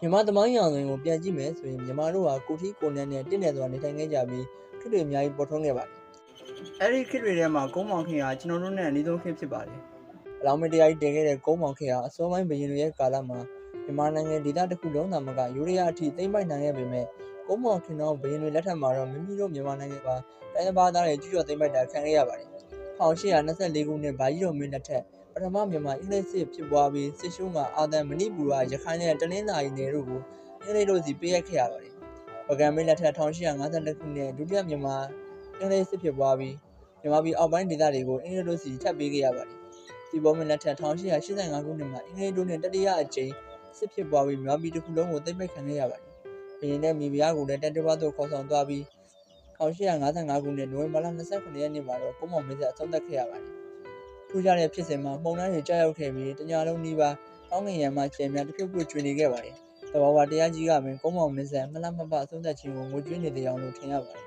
မြန်မာသမိုင်းရောင်ကိုပြန်ကြည့်မယ်ဆိုရင်မြန်မာတို့ဟာကိုထီကိုနန်းနဲ့တင့်တယ်ဆိုတာနေထိုင်ခဲ့ကြပြီးခေတ်တွေအများကြီးပေါ်ထွန်းခဲ့ပါတယ်အဲ့ဒီခေတ်တွေထဲမှာကုန်းမောင်ခင်ဟာကျွန်တော်တို့နဲ့အနည်းဆုံးခေတ်ဖြစ်ပါတယ်။အလောင်းမတရားကြီးတင်ခဲ့တဲ့ကုန်းမောင်ခေတ်ဟာအစောပိုင်းဘရင်တွေရဲ့ကာလမှာမြန်မာနိုင်ငံဒေသတစ်ခုလုံးသာမကယူရီးယားအထိသိမ်းပိုက်နိုင်ခဲ့ပေမဲ့ကုန်းမောင်ခင်တော်ဘရင်တွေလက်ထက်မှာတော့မိမိတို့မြန်မာနိုင်ငံကတိုင်းဘာသားတွေကျူးကျော်သိမ်းပိုက်တာခံခဲ့ရပါတယ်။1824ခုနှစ်ဗာကြီးတော်မင်းလက်ထက်ပ ထမမြန်မာအင်္ဂလိပ်စစ်ဖြစ်ပွားပြီးစစ်ရှုံးကအာသံမဏိပူရရခိုင်နဲ့တနင်္သာရီနယ်တို့ကိုအင်္ဂလိပ်တို့စီပေးအပ်ခဲ့ရပါတယ်။ပကံမင်းလက်ထက်1852ခုနှစ်ဒုတိယမြန်မာအင်္ဂလိပ်စစ်ဖြစ်ပွားပြီးမြန်မာပြည်အောက်ပိုင်းဒေသတွေကိုအင်္ဂလိပ်တို့စီထပ်ပေးခဲ့ရပါတယ်။ဒီပေါ်မင်းလက်ထက်1885ခုနှစ်မှာအင်္ဂလိပ်တို့နဲ့တတိယအကြိမ်စစ်ဖြစ်ပွားပြီးမြန်မာပြည်တစ်ခုလုံးကိုသိမ်းပိုက်ခံခဲ့ရပါတယ်။ဘရင်နဲ့မိဖုရားကိုလည်းတန်တဘသို့ခေါ်ဆောင်သွားပြီး1855ခုနှစ်နိုဝင်ဘာလ29ရက်နေ့မှာတော့ကုန်းမောင်မင်းဆက်အဆုံးသတ်ခဲ့ရပါတယ်။ ထူးခြားတဲ့ဖြစ်စဉ်မှာမှုန်တိုင်းတွေကြားရောက်ခဲ့ပြီးတညာလုံးနီးပါးကောင်းကင်ယံမှကျယ်များတစ်ခုခုကျွေနေခဲ့ပါတယ်။တဘာဝတရားကြီးကပင်ကုန်းမောင်မင်းဆက်မလမပအဆုံးသတ်ခြင်းကိုငွေကျွေးနေတဲ့အကြောင်းလို့ထင်ရပါတယ်